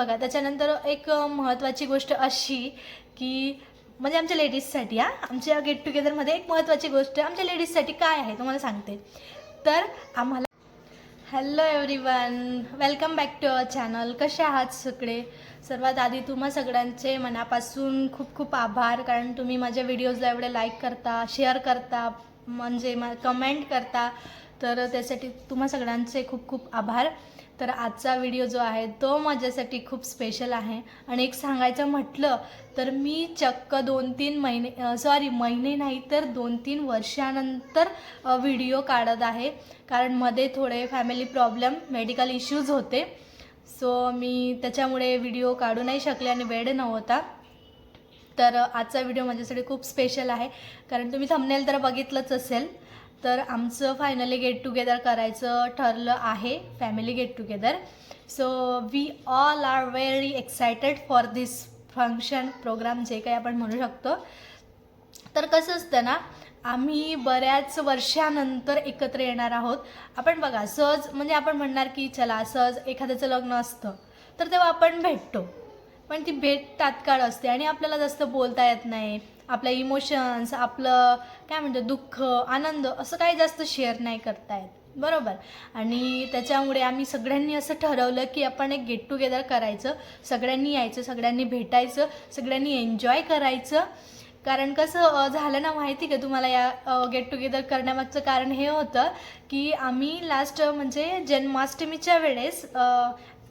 बघा त्याच्यानंतर एक महत्त्वाची गोष्ट अशी की म्हणजे आमच्या लेडीजसाठी हा आमच्या गेट टुगेदरमध्ये एक महत्त्वाची गोष्ट आमच्या लेडीजसाठी काय आहे तुम्हाला सांगते. तर आम्हाला hello everyone welcome back to our channel. कसे आहात सगळे? सर्वात आधी तुम्हा सगळ्यांचे मनापासून खूप खूप आभार कारण तुम्ही माझ्या व्हिडिओजला एवढे लाईक करता शेअर करता म्हणजे कमेंट करता तर त्यासाठी तुम्हा सगळ्यांचे खूप खूप आभार. तर आजचा व्हिडिओ जो आहे तो माझ्यासाठी खूप स्पेशल आहे. आणि एक सांगायचं म्हटलं तर मी चक्क दोन तीन महिने सॉरी महिने नाही तर दोन तीन वर्षानंतर व्हिडिओ काढत आहे. कारण मध्ये थोडे फॅमिली प्रॉब्लेम मेडिकल इश्यूज होते. सो मी त्याच्यामुळे व्हिडिओ काढू नाही शकले आणि वेळ नव्हता. तर आजचा व्हिडिओ माझ्यासाठी खूप स्पेशल आहे. कारण तुम्ही थंबनेल तर बघितलंच असेल. तर आमचं फायनली गेट टुगेदर करायचं ठरलं आहे family get together so we all are very excited for this function programme जे काही आपण म्हणू शकतो. तर कसं असतं ना आम्ही बऱ्याच वर्षानंतर एकत्र येणार आहोत. आपण बघा सहज म्हणजे आपण म्हणणार की चला सहज एखाद्याचं लग्न असतं तर तेव्हा आपण भेटतो. पण ती भेट तात्काळ असते आणि आपल्याला जास्त बोलता येत नाही. आपल्या इमोशन्स आपलं काय म्हणतो दुःख आनंद असं काही जास्त शेअर नाही करता येत. बरोबर? आणि त्याच्यामुळे आम्ही सगळ्यांनी असं ठरवलं की आपण एक गेट टुगेदर करायचं. सगळ्यांनी यायचं सगळ्यांनी भेटायचं सगळ्यांनी एन्जॉय करायचं. कारण कसं झालं ना माहिती का तुम्हाला या गेट टुगेदर करण्यामागचं कारण हे होतं की आम्ही लास्ट म्हणजे जन्माष्टमीच्या वेळेस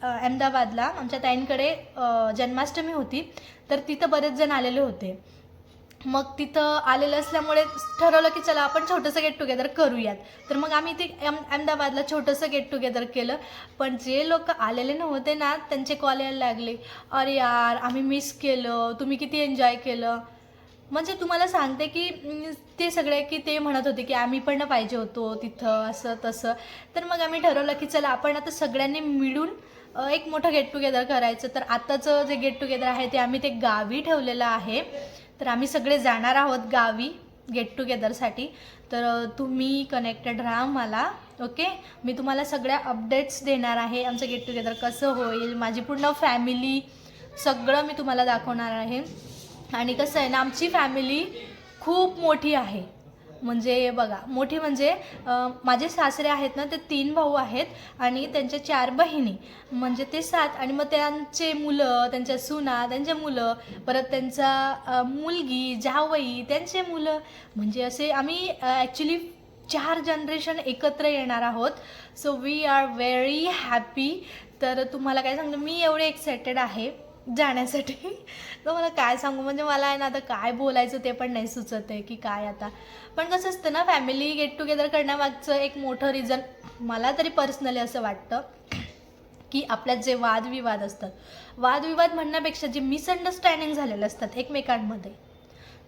अहमदाबादला. आमच्या ताईंकडे जन्माष्टमी होती. तर तिथं बरेच जण आलेले होते. मग तिथं आलेलं असल्यामुळे ठरवलं की चला आपण छोटंसं गेट टुगेदर करूयात. तर मग आम्ही ते अहमदाबादला छोटंसं गेट टुगेदर केलं. पण जे लोक आलेले नव्हते ना त्यांचे कॉल यायला लागले. अरे यार आम्ही मिस केलं. तुम्ही किती एन्जॉय केलं? म्हणजे तुम्हाला सांगते की ते सगळे की ते म्हणत होते की आम्ही पण पाहिजे होतो तिथं असं तसं. तर मग आम्ही ठरवलं की चला आपण आता सगळ्यांनी मिळून एक मोठं गेट टुगेदर करायचं. तर आताचं जे गेट टुगेदर आहे ते आम्ही ते गावी ठेवलेलं आहे. तर आम्ही सगळे जाणार आहोत गावी गेट टुगेदरसाठी तर तुम्ही कनेक्टेड राहा मला ओके मी तुम्हाला सगळ्या अपडेट्स देणार आहे आमचं गेट टुगेदर कसं होईल माझी पूर्ण फॅमिली सगळं मी तुम्हाला दाखवणार आहे. आणि कसं आहे ना आमची फॅमिली खूप मोठी आहे. म्हणजे बघा मोठी म्हणजे माझे सासरे आहेत ना ते तीन भाऊ आहेत आणि त्यांच्या चार बहिणी. म्हणजे ते सात आणि मग त्यांचे मुलं त्यांच्या सुना त्यांचे मुलं परत त्यांचा मुलगी जावई त्यांचे मुलं. म्हणजे असे आम्ही ॲक्च्युली चार जनरेशन एकत्र येणार आहोत. So we are very happy तर तुम्हाला काय सांगतो मी एवढे एक्सायटेड आहे. जाण्यासाठी. तर मला काय सांगू? म्हणजे मला आहे ना आता काय बोलायचं ते पण नाही सुचत आहे की काय आता. पण कसं असतं ना फॅमिली गेट टुगेदर करण्यामागचं एक मोठं रिझन मला तरी पर्सनली असं वाटतं की आपल्यात जे वादविवाद असतात वादविवाद म्हणण्यापेक्षा जे मिसअंडरस्टँडिंग झालेले असतात एकमेकांमध्ये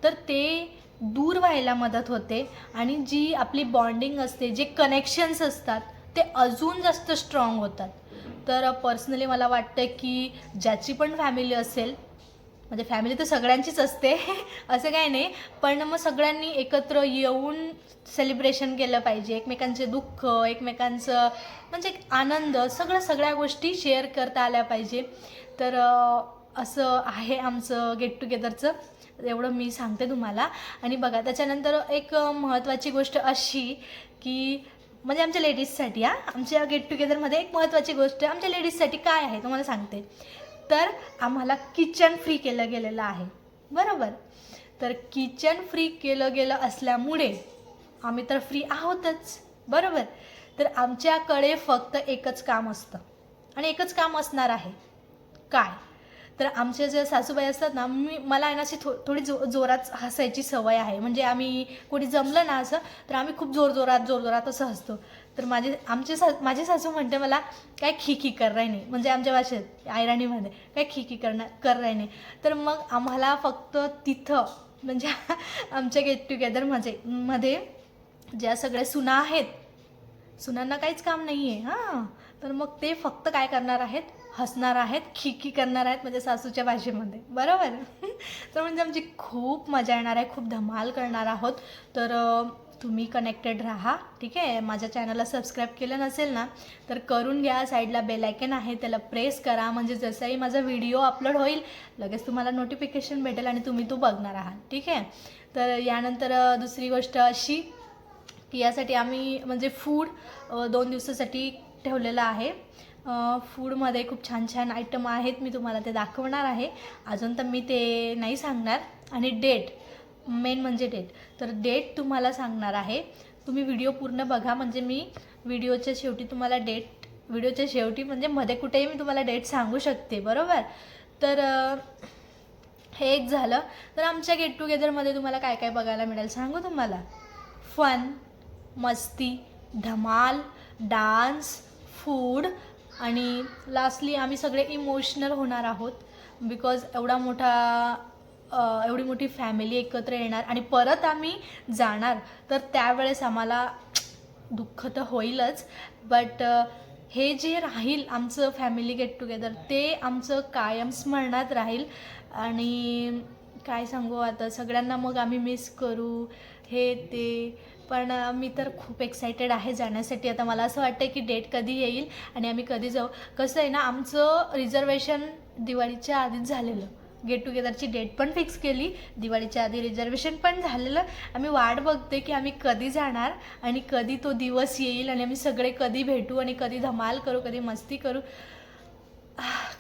तर ते दूर व्हायला मदत होते आणि जी आपली बॉन्डिंग असते जे कनेक्शन्स असतात ते अजून जास्त स्ट्रॉंग होतात. तर पर्सनली मला वाटतं की ज्याची पण फॅमिली असेल म्हणजे फॅमिली तर सगळ्यांचीच असते असं काही नाही. पण मग सगळ्यांनी एकत्र येऊन सेलिब्रेशन केलं पाहिजे. एकमेकांचे दुःख एकमेकांचं म्हणजे एक आनंद सगळं सगळ्या गोष्टी शेअर करता आल्या पाहिजे. तर असं आहे आमचं गेट टुगेदरचं एवढं मी सांगते तुम्हाला. आणि बघा त्याच्यानंतर एक महत्त्वाची गोष्ट अशी की म्हणजे आमच्या लेडीजसाठी हा? आमच्या गेट टुगेदरमध्ये एक महत्त्वाची गोष्ट आमच्या लेडीजसाठी काय आहे तुम्हाला सांगते. तर आम्हाला किचन फ्री केलं गेलेलं आहे. बरोबर? तर किचन फ्री केलं गेलं असल्यामुळे आम्ही तर फ्री आहोतच. बरोबर? तर आमच्याकडे फक्त एकच काम असतं. आणि एकच काम असणार आहे. काय? तर आमच्या ज्या सासूबाई असतात ना मी मला आहे ना अशी थो थोडी जो जोरात हसायची सवय आहे. म्हणजे आम्ही कोणी जमलं ना असं तर आम्ही खूप जोरजोरात जोरजोरात असं हसतो. तर माझे आमचे सा माझे सासू म्हणते मला काय खी खी कर राही नाही. म्हणजे आमच्या भाषेत आयराणीमध्ये काय खी खी करणार कर राही नाही. तर मग आम्हाला फक्त तिथं म्हणजे आमच्या गेट टुगेदरमध्ये मध्ये ज्या सगळ्या सुना आहेत सुनांना काहीच काम नाही आहे हां. तर मग ते फक्त काय करणार आहेत हसणार आहेत खिकी करणार आहेत म्हणजे सासूच्या भाषेमध्ये बरोबर? तर म्हणजे आमची खूप मजा येणार आहे खूप धमाल करणार आहोत. तर तुम्ही कनेक्टेड राहा ठीक आहे? माझ्या चॅनलला सबस्क्राईब केलं नसेल ना तर करून घ्या. साईडला बेलायकन आहे त्याला प्रेस करा. म्हणजे जसंही माझा व्हिडिओ अपलोड होईल लगेच तुम्हाला नोटिफिकेशन भेटेल आणि तुम्ही तो बघणार आहात ठीक आहे? तर यानंतर दुसरी गोष्ट अशी की यासाठी आम्ही म्हणजे फूड दोन दिवसासाठी ठेवलेलं आहे. फूडमध्ये खूप छान छान आयटम आहेत मी तुम्हाला ते दाखवणार आहे. अजून तर मी ते नाही सांगणार. आणि डेट मेन म्हणजे डेट तर डेट तुम्हाला सांगणार आहे. तुम्ही व्हिडिओ पूर्ण बघा म्हणजे मी व्हिडिओच्या शेवटी तुम्हाला डेट व्हिडिओच्या शेवटी म्हणजे मध्ये कुठेही मी तुम्हाला डेट सांगू शकते बरोबर? तर हे एक झालं. तर आमच्या गेट टुगेदरमध्ये तुम्हाला काय काय बघायला मिळेल सांगू तुम्हाला? फन मस्ती धमाल डान्स फूड आणि लास्टली आम्ही सगळे इमोशनल होणार आहोत बिकॉज एवढा मोठा एवढी मोठी फॅमिली एकत्र येणार आणि परत आम्ही जाणार तर त्यावेळेस आम्हाला दुःख तर होईलच. बट हे जे राहील आमचं फॅमिली गेट टुगेदर ते आमचं कायम स्मरणात राहील. आणि काय सांगू आता सगळ्यांना मग आम्ही मिस करू हे ते. पण मी तर खूप एक्सायटेड आहे जाण्यासाठी. आता मला असं वाटतं की डेट कधी येईल आणि आम्ही कधी जाऊ. कसं आहे ना आमचं रिझर्वेशन दिवाळीच्या आधीच झालेलं. गेट टुगेदरची डेट पण फिक्स केली. दिवाळीच्या आधी रिझर्वेशन पण झालेलं. आम्ही वाट बघते की आम्ही कधी जाणार आणि कधी तो दिवस येईल आणि आम्ही सगळे कधी भेटू आणि कधी धमाल करू कधी मस्ती करू.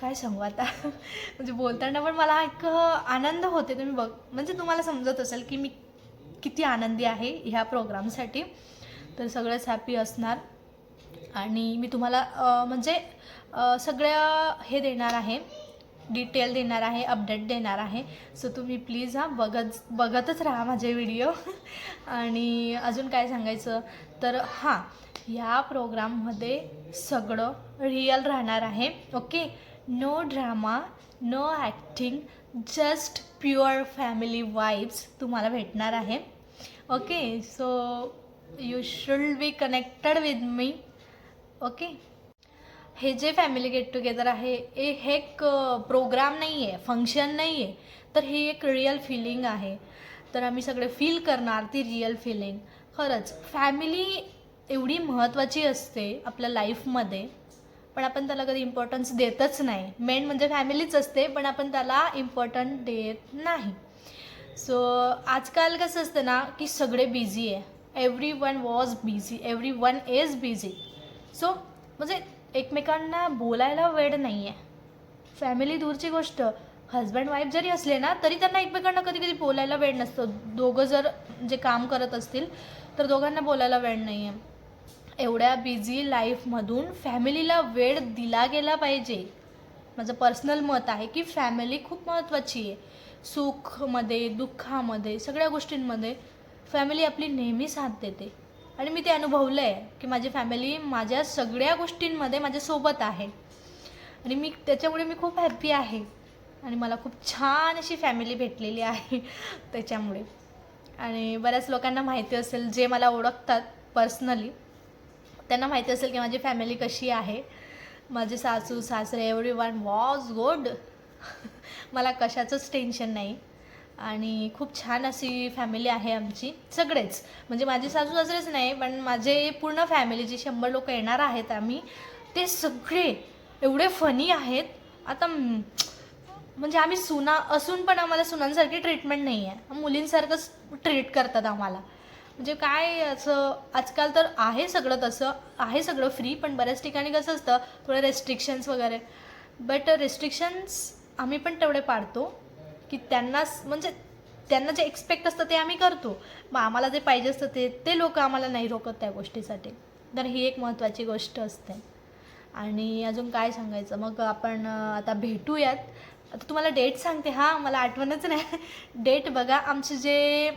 काय सांगू आता? म्हणजे बोलताना पण मला एक आनंद होते तुम्ही बघ म्हणजे तुम्हाला समजत असेल की मी किती आनंदी आहे ह्या प्रोग्रामसाठी. तर सगळंच हॅपी असणार. आणि मी तुम्हाला म्हणजे सगळ्या हे देणार आहे डिटेल देणार आहे अपडेट देणार आहे. सो तुम्ही प्लीज हा बघत बघतच राहा माझे व्हिडिओ आणि अजून काय सांगायचं? तर हां ह्या प्रोग्राममध्ये सगळं रिअल राहणार आहे. Okay no drama no acting just pure family vibes तुम्हाला भेटणार आहे. Okay so you should be connected with me okay हे जे फॅमिली गेट टुगेदर आहे हे हे एक प्रोग्राम नाही आहे फंक्शन नाही आहे तर ही एक रिअल फिलिंग आहे. तर आम्ही सगळे फील करणार ती रिअल फिलिंग खरंच फॅमिली एवढी महत्त्वाची असते आपल्या लाईफमध्ये पण आपण त्याला कधी इम्पॉर्टन्स देतच नाही. मेन म्हणजे फॅमिलीच असते पण आपण त्याला इम्पॉर्टन्स देत नाही. सो आजकाल कसं असतं ना की सगळे बिझी आहे. Everyone was busy everyone is busy so म्हणजे एकमेकांना बोलायला वेळ नाही आहे फॅमिली दूरची गोष्ट. हजबंड वाईफ जरी असले ना तरी त्यांना एकमेकांना कधी कधी बोलायला वेळ नसतो. दोघं जर जे काम करत असतील तर दोघांना बोलायला वेळ नाही आहे एवढ्या बिझी लाईफमधून फॅमिलीला वेळ दिला गेला पाहिजे. माझं पर्सनल मत आहे की फॅमिली खूप महत्त्वाची आहे. सुखमध्ये दुःखामध्ये सगळ्या गोष्टींमध्ये फॅमिली आपली नेहमी साथ देते. आणि मी ते अनुभवलं आहे की माझी फॅमिली माझ्या सगळ्या गोष्टींमध्ये माझ्यासोबत आहे. आणि मी त्याच्यामुळे मी खूप हॅप्पी आहे. आणि मला खूप छान अशी फॅमिली भेटलेली आहे त्याच्यामुळे. आणि बऱ्याच लोकांना माहिती असेल जे मला ओळखतात पर्सनली त्यांना माहिती असेल की माझी फॅमिली कशी आहे. माझे सासू सासरे एव्हरी वन वॉज गुड मला कशाचंच टेन्शन नाही. आणि खूप छान अशी फॅमिली आहे आमची सगळेच. म्हणजे माझे सासू सासरेच नाही पण माझे पूर्ण फॅमिली जे शंभर लोक येणार आहेत आम्ही ते सगळे एवढे फनी आहेत. आता म्हणजे आम्ही सुना असून पण आम्हाला सुनांसारखी ट्रीटमेंट नाही आहे मुलींसारखंच ट्रीट करतात आम्हाला. म्हणजे काय असं आजकाल तर आहे सगळं तसं आहे सगळं फ्री पण बऱ्याच ठिकाणी कसं असतं थोडं रेस्ट्रिक्शन्स वगैरे. बट रेस्ट्रिक्शन्स आम्ही पण तेवढे पाडतो की त्यांना म्हणजे त्यांना जे एक्सपेक्ट असतं ते आम्ही करतो. मग आम्हाला जे पाहिजे असतं ते ते लोक आम्हाला नाही रोकत त्या गोष्टीसाठी. तर ही एक महत्त्वाची गोष्ट असते. आणि अजून काय सांगायचं? मग आपण आता भेटूयात. आता तुम्हाला डेट सांगते हां मला आठवणच नाही. डेट बघा आमचे जे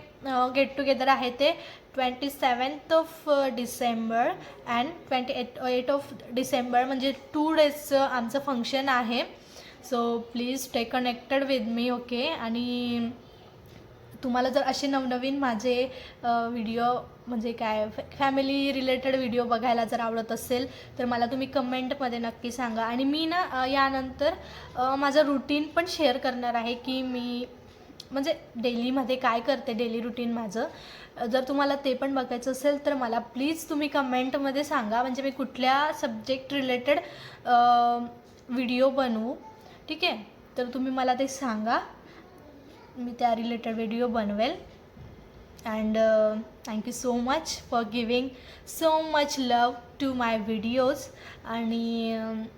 गेट टुगेदर आहे ते twenty seventh of December and twenty eight eight of December म्हणजे टू डेजचं आमचं फंक्शन आहे. So please stay connected with me okay आणि तुम्हाला जर असे नवनवीन माझे व्हिडिओ म्हणजे काय फॅमिली रिलेटेड व्हिडिओ बघायला जर आवडत असेल तर मला तुम्ही कमेंटमध्ये नक्की सांगा. आणि मी ना यानंतर माझं रुटीन पण शेअर करणार आहे की मी म्हणजे डेलीमध्ये काय करते डेली रुटीन माझं. जर तुम्हाला ते पण बघायचं असेल तर मला प्लीज तुम्ही कमेंटमध्ये सांगा. म्हणजे मी कुठल्या सब्जेक्ट रिलेटेड व्हिडिओ बनवू ठीक आहे? तर तुम्ही मला ते सांगा. मी त्या रिलेटेड व्हिडिओ बनवेल. and uh, thank you so much for giving so much love to my videos. And um,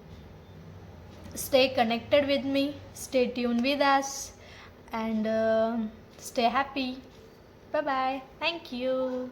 stay connected with me. Stay tuned with us. And uh, stay happy. Bye bye thank you.